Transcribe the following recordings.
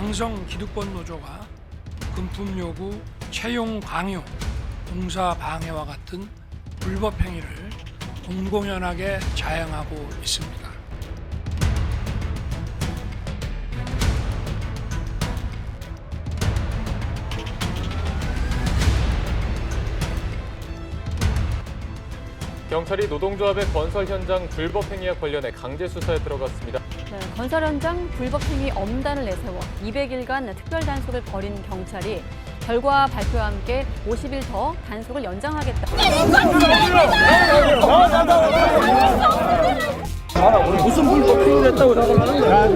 강성 기득권 노조가 금품 요구, 채용 강요, 공사 방해와 같은 불법 행위를 공공연하게 자행하고 있습니다. 경찰이 노동조합의 건설 현장 불법 행위와 관련해 강제 수사에 들어갔습니다. 네, 건설 현장 불법 행위 엄단을 내세워 200일간 특별 단속을 벌인 경찰이 결과 발표와 함께 50일 더 단속을 연장하겠다. 무슨 불법 행위를 했다고 생각하는 거야?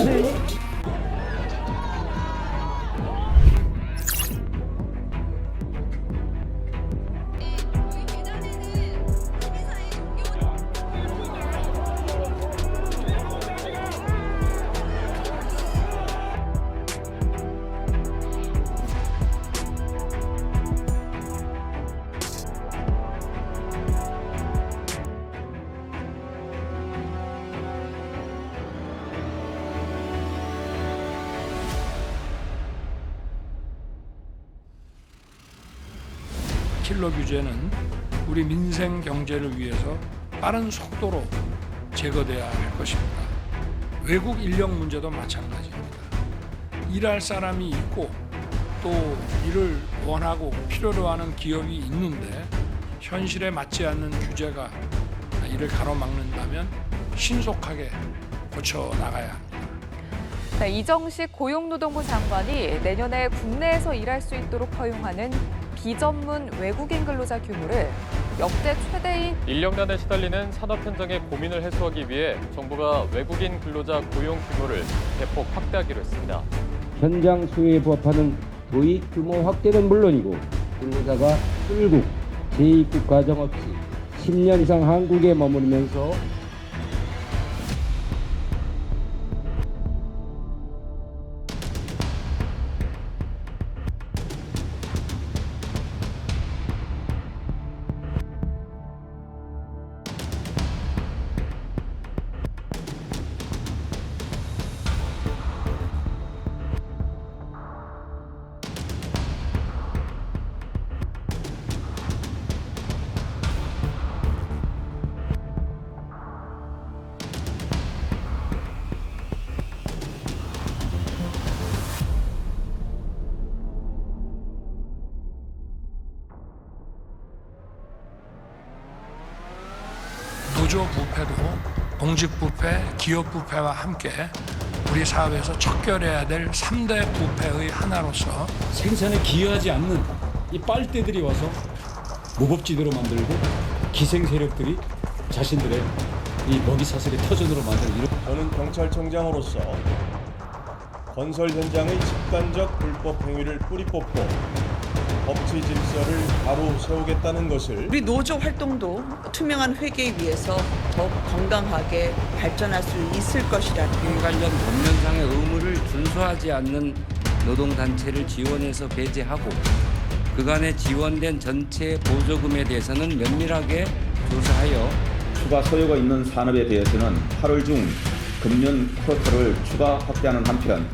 킬러 규제는 우리 민생 경제를 위해서 빠른 속도로 제거돼야 할 것입니다. 외국 인력 문제도 마찬가지입니다. 일할 사람이 있고 또 일을 원하고 필요로 하는 기업이 있는데 현실에 맞지 않는 규제가 이를 가로막는다면 신속하게 고쳐 나가야 합니다. 네, 이정식 고용노동부 장관이 내년에 국내에서 일할 수 있도록 허용하는 비전문 외국인 근로자 규모를 역대 최대인 인력난에 시달리는 산업 현장의 고민을 해소하기 위해 정부가 외국인 근로자 고용 규모를 대폭 확대하기로 했습니다. 현장 수요에 부합하는 도입 규모 확대는 물론이고 근로자가 출국, 재입국 과정 없이 10년 이상 한국에 머무르면서 노조 부패도 공직 부패, 기업 부패와 함께 우리 사회에서 척결해야 될 3대 부패의 하나로서 생산에 기여하지 않는 이 빨대들이 와서 무법지대로 만들고 기생 세력들이 자신들의 이 먹이 사슬의 터전으로 만드는 이런 저는 경찰청장으로서 건설 현장의 집단적 불법 행위를 뿌리 뽑고 법치 질서를 바로 세우겠다는 것을 우리 노조 활동도 투명한 회계에 위해서 더욱 건강하게 발전할 수 있을 것이라는 이 관련 법령상의 의무를 준수하지 않는 노동단체를 지원해서 배제하고 그간에 지원된 전체 보조금에 대해서는 면밀하게 조사하여 추가 소요가 있는 산업에 대해서는 8월 중 금년 쿼터를 추가 확대하는 한편